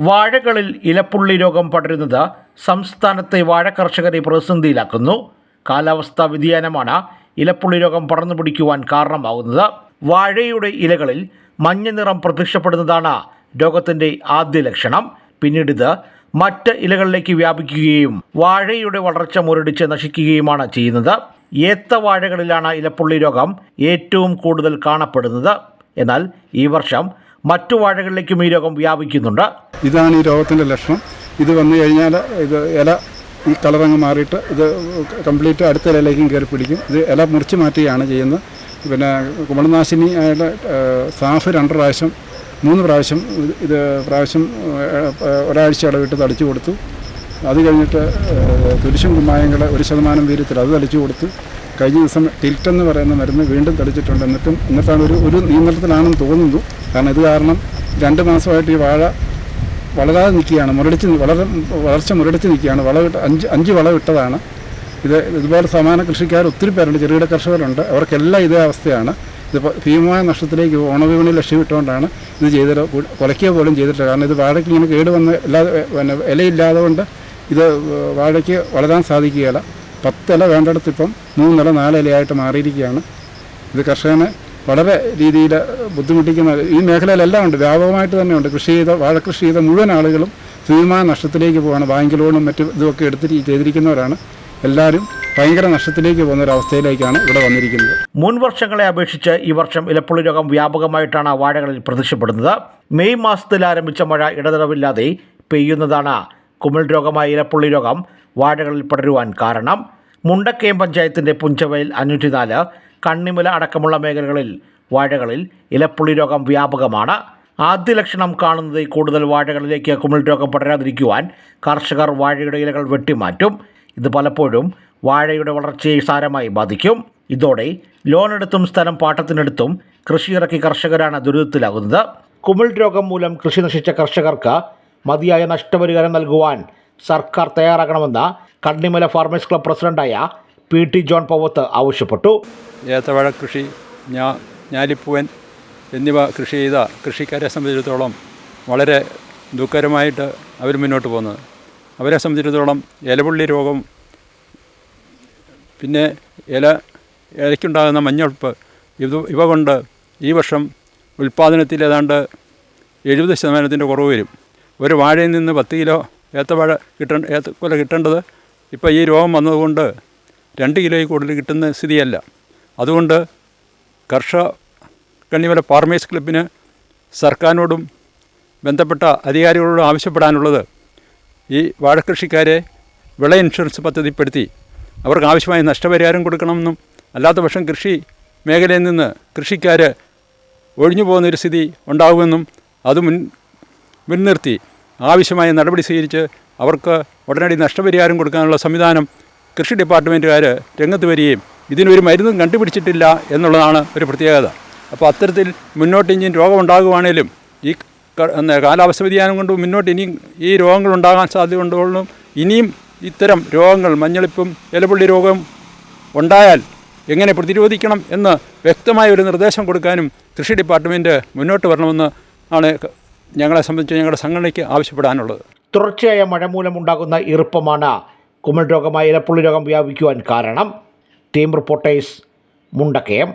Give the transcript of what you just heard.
വാഴകളിൽ ഇലപ്പുള്ളി രോഗം പടരുന്നത് സംസ്ഥാനത്തെ വാഴ കർഷകരെ പ്രതിസന്ധിയിലാക്കുന്നു. കാലാവസ്ഥാ വ്യതിയാനമാണ് ഇലപ്പുള്ളി രോഗം പടർന്നു പിടിക്കുവാൻ കാരണമാകുന്നത്. വാഴയുടെ ഇലകളിൽ മഞ്ഞ നിറം പ്രത്യക്ഷപ്പെടുന്നതാണ് രോഗത്തിന്റെ ആദ്യ ലക്ഷണം. പിന്നീട് ഇത് മറ്റ് ഇലകളിലേക്ക് വ്യാപിക്കുകയും വാഴയുടെ വളർച്ച മുരടിച്ച് നശിക്കുകയുമാണ് ചെയ്യുന്നത്. ഏത്ത വാഴകളിലാണ് ഇലപ്പുള്ളി രോഗം ഏറ്റവും കൂടുതൽ കാണപ്പെടുന്നത്. എന്നാൽ ഈ വർഷം മറ്റു വാഴകളിലേക്കും ഈ രോഗം വ്യാപിക്കുന്നുണ്ട്. ഇതാണ് ഈ രോഗത്തിന്റെ ലക്ഷണം. ഇത് വന്നു കഴിഞ്ഞാൽ ഇത് ഇല ഈ കളറങ്ങ് മാറിയിട്ട് ഇത് കംപ്ലീറ്റ് അടുത്ത ഇലയിലേക്കും കയറി പിടിക്കും. ഇത് ഇല മുറിച്ച് മാറ്റുകയാണ് ചെയ്യുന്നത്. പിന്നെ കുമളനാശിനി ആയിട്ട് സാഫ് രണ്ട് പ്രാവശ്യം മൂന്ന് പ്രാവശ്യം ഇത് പ്രാവശ്യം ഒരാഴ്ച ഇടവിട്ട് തളിച്ചു കൊടുത്തു. അത് കഴിഞ്ഞിട്ട് തുരിശും കുമ്മായങ്ങൾ ഒരു ശതമാനം വീര്യത്തിൽ അത് തളിച്ചു കൊടുത്തു. കഴിഞ്ഞ ദിവസം ടിൽറ്റ് എന്ന് പറയുന്ന മരുന്ന് വീണ്ടും തളിച്ചിട്ടുണ്ട്. എന്നിട്ടും എന്നിട്ടാണ് ഒരു ഒരു നിയന്ത്രണത്തിലാണെന്ന് തോന്നുന്നു. കാരണം ഇത് കാരണം രണ്ട് മാസമായിട്ട് ഈ വാഴ വളരാതെ നിൽക്കുകയാണ് മുരടിച്ച് വളരെ വളർച്ച മുരടിച്ച് നിൽക്കുകയാണ്. വളവിട്ട് അഞ്ച് അഞ്ച് വളവിട്ടതാണ് ഇത് ഇതുപോലെ സമാന കൃഷിക്കാർ ഒത്തിരി പേരുണ്ട് ചെറുകിട കർഷകരുണ്ട്. അവർക്കെല്ലാം ഇതേ അവസ്ഥയാണ്. ഇതിപ്പോൾ ഭീമമായ നഷ്ടത്തിലേക്ക് ഓണവിപണി ലക്ഷ്യമിട്ടുകൊണ്ടാണ് ഇത് ചെയ്തത്. കുലയ്ക്കുക പോലും ചെയ്തിട്ടില്ല. കാരണം ഇത് വാഴയ്ക്ക് ഇങ്ങനെ കേട് വന്ന് ഇല്ലാതെ പിന്നെ ഇലയില്ലാതെ കൊണ്ട് ഇത് വാഴയ്ക്ക് വളരാൻ സാധിക്കുകയില്ല. പത്തില വേണ്ടിടത്ത് ഇപ്പം മൂന്നില നാലിലയായിട്ട് മാറിയിരിക്കുകയാണ്. ഇത് കർഷകനെ വളരെ രീതിയിൽ ബുദ്ധിമുട്ടിക്കുന്ന ഈ മേഖലയിലെല്ലാം ഉണ്ട്. വ്യാപകമായിട്ട് തന്നെയുണ്ട് കൃഷി ചെയ്ത വാഴക്കൃഷി ചെയ്ത മുഴുവൻ ആളുകളും ഭീമമായ നഷ്ടത്തിലേക്ക് പോവാണ്. ബാങ്ക് ലോണും മറ്റു ഇതുമൊക്കെ എടുത്തിട്ട് ചെയ്തിരിക്കുന്നവരാണ്. എല്ലാവരും ഭയങ്കര നഷ്ടത്തിലേക്ക് പോകുന്ന ഒരു അവസ്ഥയിലേക്കാണ് ഇവിടെ വന്നിരിക്കുന്നത്. മുൻ വർഷങ്ങളെ അപേക്ഷിച്ച് ഈ വർഷം ഇലപ്പുള്ളി രോഗം വ്യാപകമായിട്ടാണ് വാഴകളിൽ പ്രത്യക്ഷപ്പെടുന്നത് മെയ് മാസത്തിൽ ആരംഭിച്ച മഴ ഇടതടവില്ലാതെ പെയ്യുന്നതാണ് കുമിൾ രോഗമായ ഇലപ്പുള്ളി രോഗം വാഴകളിൽ പടരുവാൻ കാരണം. മുണ്ടക്കയം പഞ്ചായത്തിന്റെ പുഞ്ചവയൽ അഞ്ഞൂറ്റിനാല് കണ്ണിമല അടക്കമുള്ള മേഖലകളിൽ വാഴകളിൽ ഇലപ്പുള്ളി രോഗം വ്യാപകമാണ്. ആദ്യ ലക്ഷണം കാണുന്നത് കൂടുതൽ വാഴകളിലേക്ക് കുമിൾ രോഗം പടരാതിരിക്കുവാൻ കർഷകർ വാഴയുടെ ഇലകൾ വെട്ടിമാറ്റും. ഇത് പലപ്പോഴും വാഴയുടെ വളർച്ചയെ സാരമായി ബാധിക്കും. ഇതോടെ ലോൺ എടുത്തും സ്ഥലം പാട്ടത്തിനെടുത്തും കൃഷി ഇറക്കി കർഷകരാണ് ദുരിതത്തിലാകുന്നത്. കുമിൾ രോഗം മൂലം കൃഷി നശിച്ച കർഷകർക്ക് മതിയായ നഷ്ടപരിഹാരം നൽകുവാൻ സർക്കാർ തയ്യാറാകണമെന്ന് കണ്ണിമല ഫാർമേഴ്സ് ക്ലബ് പ്രസിഡന്റായ പി ടി ജോൺ പവത്ത് ആവശ്യപ്പെട്ടു. ഏത്തവാഴ കൃഷി ഞാ ഞാലിപ്പൂവൻ എന്നിവ കൃഷി ചെയ്ത കൃഷിക്കാരെ സംബന്ധിച്ചിടത്തോളം വളരെ ദുഃഖകരമായിട്ട് അവർ മുന്നോട്ട് പോകുന്നത്. അവരെ സംബന്ധിച്ചിടത്തോളം ഇലപുള്ളി രോഗം പിന്നെ ഇല ഇലയ്ക്കുണ്ടാകുന്ന മഞ്ഞൾപ്പ് ഇത് ഇവ കൊണ്ട് ഈ വർഷം ഉൽപ്പാദനത്തിൽ ഏതാണ്ട് എഴുപത് ശതമാനത്തിന്റെ കുറവ് വരും. ഒരു വാഴയിൽ നിന്ന് പത്ത് കിലോ ഏത്തവാഴ കിട്ടേണ്ട ഏത്തക്കൊല കിട്ടേണ്ടത് ഇപ്പോൾ ഈ രോഗം വന്നതുകൊണ്ട് രണ്ട് കിലോയിൽ കൂടുതൽ കിട്ടുന്ന സ്ഥിതിയല്ല. അതുകൊണ്ട് കർഷക കണ്ണിമല ഫാർമേഴ്സ് ക്ലബിന് സർക്കാരിനോടും ബന്ധപ്പെട്ട അധികാരികളോടും ആവശ്യപ്പെടാനുള്ളത് ഈ വാഴക്കൃഷിക്കാരെ വിള ഇൻഷുറൻസ് പദ്ധതിപ്പെടുത്തി. അവർക്ക് ആവശ്യമായ നഷ്ടപരിഹാരം കൊടുക്കണമെന്നും അല്ലാത്ത പക്ഷം കൃഷി മേഖലയിൽ നിന്ന് കൃഷിക്കാർ ഒഴിഞ്ഞു പോകുന്നൊരു സ്ഥിതി ഉണ്ടാകുമെന്നും അത് മുൻ മുൻനിർത്തി ആവശ്യമായ നടപടി സ്വീകരിച്ച് അവർക്ക് ഉടനടി നഷ്ടപരിഹാരം കൊടുക്കാനുള്ള സംവിധാനം കൃഷി ഡിപ്പാർട്ട്മെന്റുകാർ രംഗത്ത് വരികയും ഇതിനൊരു മരുന്നും കണ്ടുപിടിച്ചിട്ടില്ല എന്നുള്ളതാണ് ഒരു പ്രത്യേകത. അപ്പോൾ അത്തരത്തിൽ മുന്നോട്ട് ഇനിയും രോഗമുണ്ടാകുവാണേലും ഈ കാലാവസ്ഥ വ്യതിയാനം കൊണ്ട് മുന്നോട്ട് ഇനിയും ഈ രോഗങ്ങൾ ഉണ്ടാകാൻ സാധ്യതയുണ്ടോളും ഇനിയും ഇത്തരം രോഗങ്ങൾ മഞ്ഞളിപ്പും ഇലപുള്ളി രോഗം ഉണ്ടായാൽ എങ്ങനെ പ്രതിരോധിക്കണം എന്ന് വ്യക്തമായ ഒരു നിർദ്ദേശം കൊടുക്കാനും കൃഷി ഡിപ്പാർട്ട്മെന്റ് മുന്നോട്ട് വരണമെന്ന് ആണ് ഞങ്ങളെ സംബന്ധിച്ച് ഞങ്ങളുടെ സംഘടനയ്ക്ക് ആവശ്യപ്പെടാനുള്ളത്. തുടർച്ചയായ മഴ മൂലമുണ്ടാകുന്ന ഈർപ്പമാണ് കുമിൾ രോഗമായ ഇലപ്പുള്ളി രോഗം വ്യാപിക്കുവാൻ കാരണം. Team reporters Mundakkayam.